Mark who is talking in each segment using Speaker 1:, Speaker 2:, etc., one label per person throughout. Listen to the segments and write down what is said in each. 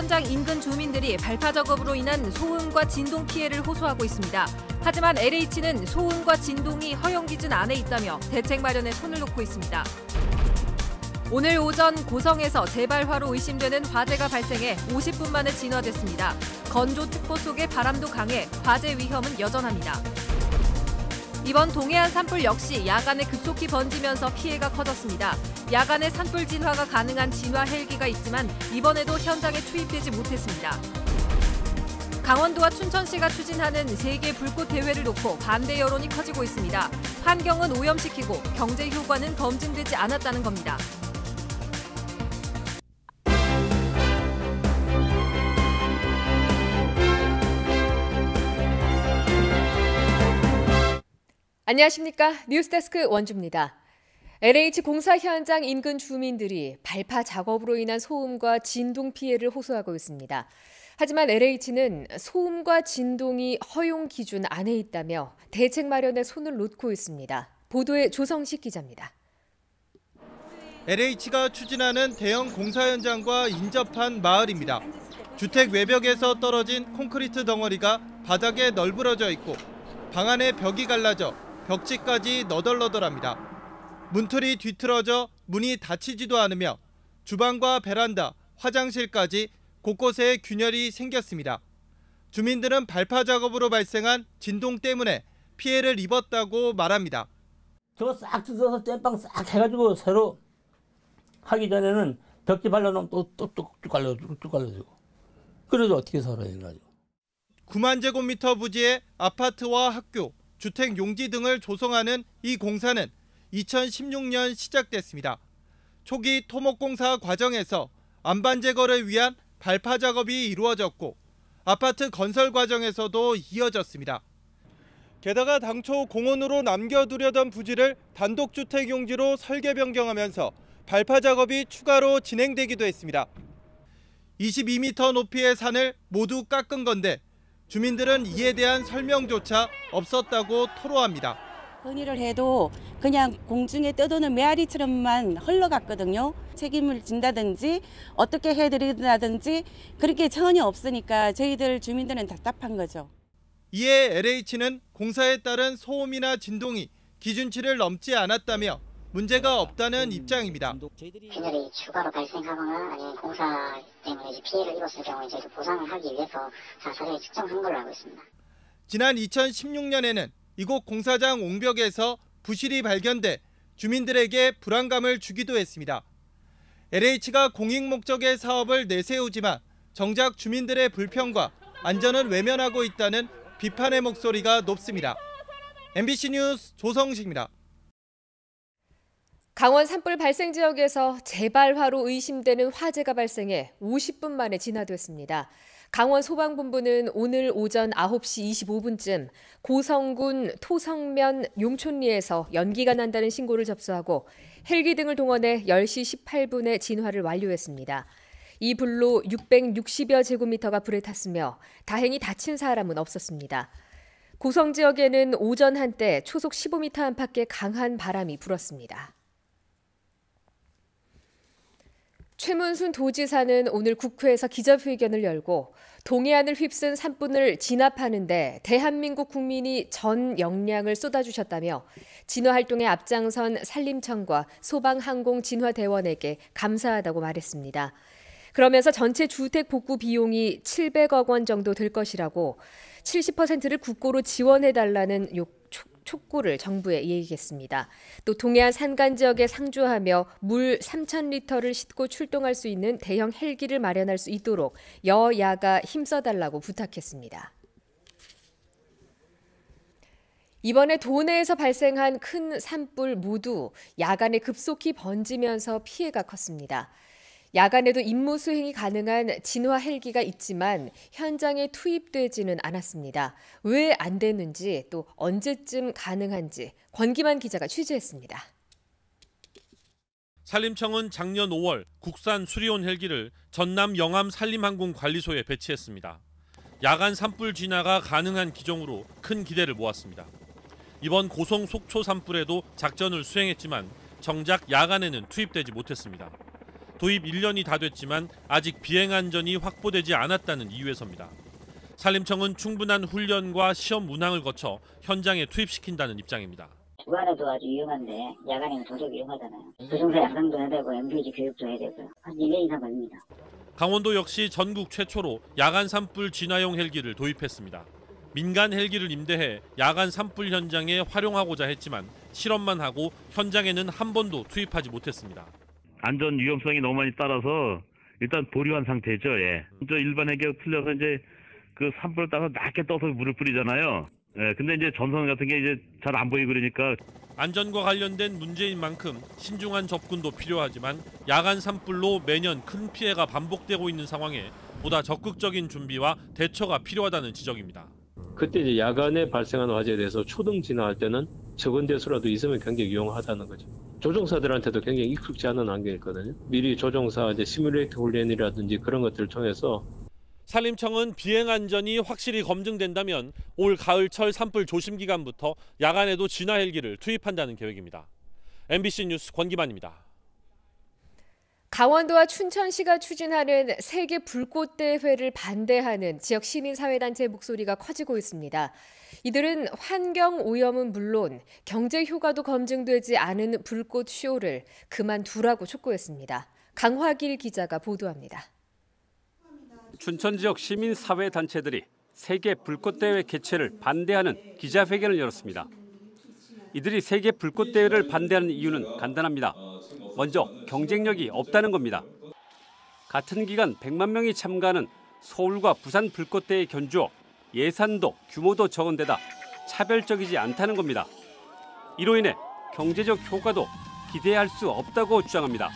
Speaker 1: 현장 인근 주민들이 발파 작업으로 인한 소음과 진동 피해를 호소하고 있습니다. 하지만 LH는 소음과 진동이 허용 기준 안에 있다며 대책 마련에 손을 놓고 있습니다. 오늘 오전 고성에서 재발화로 의심되는 화재가 발생해 50분 만에 진화됐습니다. 건조 특보 속에 바람도 강해 화재 위험은 여전합니다. 이번 동해안 산불 역시 야간에 급속히 번지면서 피해가 커졌습니다. 야간에 산불 진화가 가능한 진화 헬기가 있지만 이번에도 현장에 투입되지 못했습니다. 강원도와 춘천시가 추진하는 세계 불꽃 대회를 놓고 반대 여론이 커지고 있습니다. 환경은 오염시키고 경제 효과는 검증되지 않았다는 겁니다. 안녕하십니까. 뉴스데스크 원주입니다. LH 공사 현장 인근 주민들이 발파 작업으로 인한 소음과 진동 피해를 호소하고 있습니다. 하지만 LH는 소음과 진동이 허용 기준 안에 있다며 대책 마련에 손을 놓고 있습니다. 보도에 조성식 기자입니다.
Speaker 2: LH가 추진하는 대형 공사 현장과 인접한 마을입니다. 주택 외벽에서 떨어진 콘크리트 덩어리가 바닥에 널브러져 있고 방 안에 벽이 갈라져 벽지까지 너덜너덜합니다. 문틀이 뒤틀어져 문이 닫히지도 않으며 주방과 베란다, 화장실까지 곳곳에 균열이 생겼습니다. 주민들은 발파 작업으로 발생한 진동 때문에 피해를 입었다고 말합니다.
Speaker 3: 저거 싹 뜯어서 땜빵 싹 해가지고 새로 하기 전에는 벽지 발라놓으면 또또뚝 갈라지고 뚝 갈라지고 그래도 어떻게 살아야 해가지고
Speaker 2: 9만 제곱미터 부지의 아파트와 학교, 주택 용지 등을 조성하는 이 공사는 2016년 시작됐습니다. 초기 토목공사 과정에서 안반 제거를 위한 발파 작업이 이루어졌고 아파트 건설 과정에서도 이어졌습니다. 게다가 당초 공원으로 남겨두려던 부지를 단독주택 용지로 설계 변경하면서 발파 작업이 추가로 진행되기도 했습니다. 22m 높이의 산을 모두 깎은 건데 주민들은 이에 대한 설명조차 없었다고 토로합니다.
Speaker 4: 건의를 해도 그냥 공중에 떠도는 메아리처럼만 흘러갔거든요. 책임을 진다든지 어떻게 해드린다든지 그렇게 전혀 없으니까 저희들 주민들은 답답한 거죠.
Speaker 2: 이에 LH는 공사에 따른 소음이나 진동이 기준치를 넘지 않았다며 문제가 없다는 입장입니다.
Speaker 5: 균열이 추가로 발생하거나 아니면 공사 때문에 이제 피해를 입었을 경우에 저희도 보상을 하기 위해서 다 자세히 측정한 걸로 알고 있습니다.
Speaker 2: 지난 2016년에는 이곳 공사장 옹벽에서 부실이 발견돼 주민들에게 불안감을 주기도 했습니다. LH가 공익 목적의 사업을 내세우지만 정작 주민들의 불평과 안전을 외면하고 있다는 비판의 목소리가 높습니다. MBC 뉴스 조성식입니다.
Speaker 1: 강원 산불 발생 지역에서 재발화로 의심되는 화재가 발생해 50분 만에 진화됐습니다. 강원 소방본부는 오늘 오전 9시 25분쯤 고성군 토성면 용촌리에서 연기가 난다는 신고를 접수하고 헬기 등을 동원해 10시 18분에 진화를 완료했습니다. 이 불로 660여 제곱미터가 불에 탔으며 다행히 다친 사람은 없었습니다. 고성 지역에는 오전 한때 초속 15m 안팎의 강한 바람이 불었습니다. 최문순 도지사는 오늘 국회에서 기자회견을 열고 동해안을 휩쓴 산불을 진압하는데 대한민국 국민이 전 역량을 쏟아주셨다며 진화 활동에 앞장선 산림청과 소방항공진화대원에게 감사하다고 말했습니다. 그러면서 전체 주택 복구 비용이 700억 원 정도 될 것이라고 70%를 국고로 지원해달라는 욕 촉구를 정부에 얘기했습니다. 또 동해안 산간 지역에 상주하며 물 3천 리터를 싣고 출동할 수 있는 대형 헬기를 마련할 수 있도록 여야가 힘써달라고 부탁했습니다. 이번에 도내에서 발생한 큰 산불 모두 야간에 급속히 번지면서 피해가 컸습니다. 야간에도 임무 수행이 가능한 진화 헬기가 있지만 현장에 투입되지는 않았습니다. 왜 안 되는지 또 언제쯤 가능한지 권기만 기자가 취재했습니다.
Speaker 6: 산림청은 작년 5월 국산 수리온 헬기를 전남 영암 산림항공 관리소에 배치했습니다. 야간 산불 진화가 가능한 기종으로 큰 기대를 모았습니다. 이번 고성 속초 산불에도 작전을 수행했지만 정작 야간에는 투입되지 못했습니다. 도입 1년이 다 됐지만 아직 비행 안전이 확보되지 않았다는 이유에서입니다. 산림청은 충분한 훈련과 시험 문항을 거쳐 현장에 투입시킨다는 입장입니다.
Speaker 5: 주간에도 아주 위험한데 야간에는 도저히 위험하잖아요. 조종사 양성도 해야 되고 MBG 교육도 해야 되고요. 한 2년 이상 걸립니다.
Speaker 6: 강원도 역시 전국 최초로 야간 산불 진화용 헬기를 도입했습니다. 민간 헬기를 임대해 야간 산불 현장에 활용하고자 했지만 실험만 하고 현장에는 한 번도 투입하지 못했습니다.
Speaker 7: 안전 위험성이 너무 많이 따라서 일단 보류한 상태죠. 예. 저 일반 헬기가 틀려서 이제 그 산불을 따서 낮게 떠서 물을 뿌리잖아요. 예. 근데 이제 전선 같은 게 이제 잘 안 보이고 그러니까
Speaker 6: 안전과 관련된 문제인 만큼 신중한 접근도 필요하지만 야간 산불로 매년 큰 피해가 반복되고 있는 상황에 보다 적극적인 준비와 대처가 필요하다는 지적입니다.
Speaker 8: 그때 이제 야간에 발생하는 화재에 대해서 초등 진화할 때는 적은 대수라도 있으면 굉장히 유용하다는 거죠. 조종사들한테도 굉장히 익숙지 않은 환경이거든요. 미리 조종사 이제 시뮬레이터 훈련이라든지 그런 것들을 통해서
Speaker 6: 산림청은 비행 안전이 확실히 검증된다면 올 가을철 산불 조심 기간부터 야간에도 진화 헬기를 투입한다는 계획입니다. MBC 뉴스 권기만입니다.
Speaker 1: 강원도와 춘천시가 추진하는 세계 불꽃 대회를 반대하는 지역 시민사회단체 목소리가 커지고 있습니다. 이들은 환경 오염은 물론 경제 효과도 검증되지 않은 불꽃 쇼를 그만두라고 촉구했습니다. 강화길 기자가 보도합니다.
Speaker 9: 춘천 지역 시민사회 단체들이 세계 불꽃 대회 개최를 반대하는 기자회견을 열었습니다. 이들이 세계 불꽃 대회를 반대하는 이유는 간단합니다. 먼저 경쟁력이 없다는 겁니다. 같은 기간 100만 명이 참가하는 서울과 부산 불꽃 대회 견주어 예산도 규모도 적은 데다 차별적이지 않다는 겁니다. 이로 인해 경제적 효과도 기대할 수 없다고 주장합니다.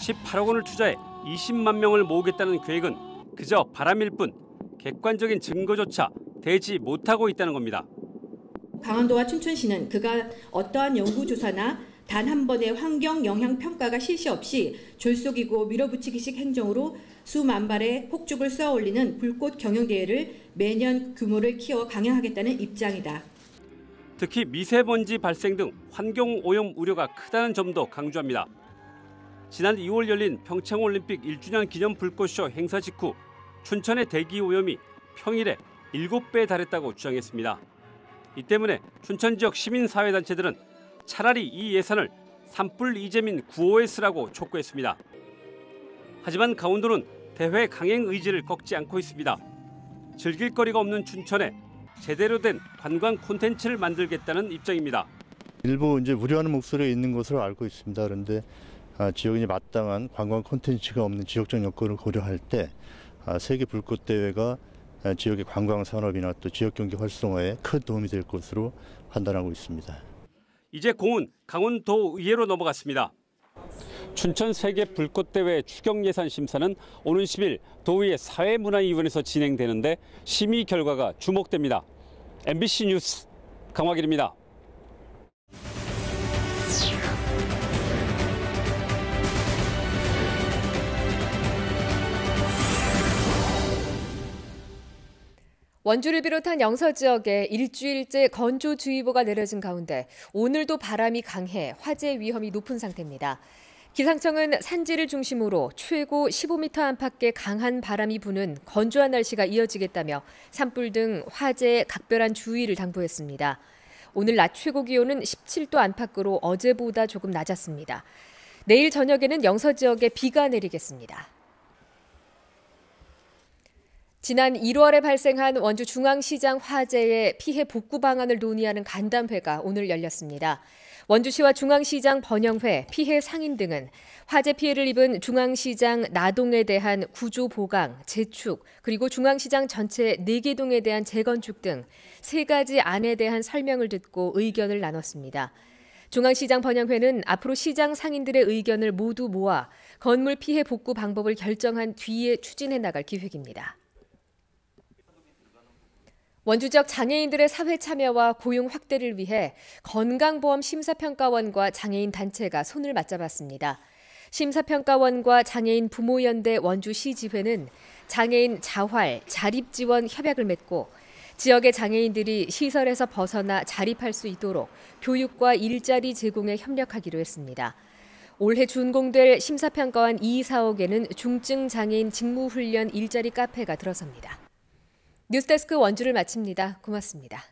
Speaker 9: 18억 원을 투자해 20만 명을 모으겠다는 계획은 그저 바람일 뿐 객관적인 증거조차 되지 못하고 있다는 겁니다.
Speaker 10: 강원도와 춘천시는 그가 어떠한 연구조사나 단 한 번의 환경 영향 평가가 실시 없이 졸속이고 밀어붙이기식 행정으로 수만 발의 폭죽을 쏘아 올리는 불꽃 경영 대회를 매년 규모를 키워 강행하겠다는 입장이다.
Speaker 9: 특히 미세먼지 발생 등 환경 오염 우려가 크다는 점도 강조합니다. 지난 2월 열린 평창올림픽 1주년 기념 불꽃쇼 행사 직후 춘천의 대기 오염이 평일에 7배에 달했다고 주장했습니다. 이 때문에 춘천 지역 시민사회단체들은 차라리 이 예산을 산불 이재민 구호에 쓰라고 촉구했습니다. 하지만 강원도는 대회 강행 의지를 꺾지 않고 있습니다. 즐길 거리가 없는 춘천에 제대로 된 관광 콘텐츠를 만들겠다는 입장입니다.
Speaker 11: 일부 이제 우려하는 목소리가 있는 것으로 알고 있습니다. 그런데 아, 지역이 마땅한 관광 콘텐츠가 없는 지역적 여건을 고려할 때 아, 세계 불꽃 대회가 아, 지역의 관광 산업이나 또 지역 경제 활성화에 큰 도움이 될 것으로 판단하고 있습니다.
Speaker 9: 이제 공은 강원도 의회로 넘어갔습니다. 춘천 세계 불꽃 대회 추경 예산 심사는 오는 10일 도의회 사회문화위원회에서 진행되는데 심의 결과가 주목됩니다. MBC 뉴스 강화길입니다.
Speaker 1: 원주를 비롯한 영서 지역에 일주일째 건조주의보가 내려진 가운데 오늘도 바람이 강해 화재 위험이 높은 상태입니다. 기상청은 산지를 중심으로 최고 15m 안팎의 강한 바람이 부는 건조한 날씨가 이어지겠다며 산불 등 화재에 각별한 주의를 당부했습니다. 오늘 낮 최고 기온은 17도 안팎으로 어제보다 조금 낮았습니다. 내일 저녁에는 영서 지역에 비가 내리겠습니다. 지난 1월에 발생한 원주 중앙시장 화재의 피해 복구 방안을 논의하는 간담회가 오늘 열렸습니다. 원주시와 중앙시장 번영회, 피해 상인 등은 화재 피해를 입은 중앙시장 나동에 대한 구조 보강, 재축, 그리고 중앙시장 전체 4개 동에 대한 재건축 등 세 가지 안에 대한 설명을 듣고 의견을 나눴습니다. 중앙시장 번영회는 앞으로 시장 상인들의 의견을 모두 모아 건물 피해 복구 방법을 결정한 뒤에 추진해 나갈 기획입니다. 원주적 장애인들의 사회 참여와 고용 확대를 위해 건강보험 심사평가원과 장애인 단체가 손을 맞잡았습니다. 심사평가원과 장애인 부모연대 원주시지회는 장애인 자활, 자립지원 협약을 맺고 지역의 장애인들이 시설에서 벗어나 자립할 수 있도록 교육과 일자리 제공에 협력하기로 했습니다. 올해 준공될 심사평가원 2, 4억에는 중증장애인 직무훈련 일자리 카페가 들어섭니다. 뉴스데스크 원주를 마칩니다. 고맙습니다.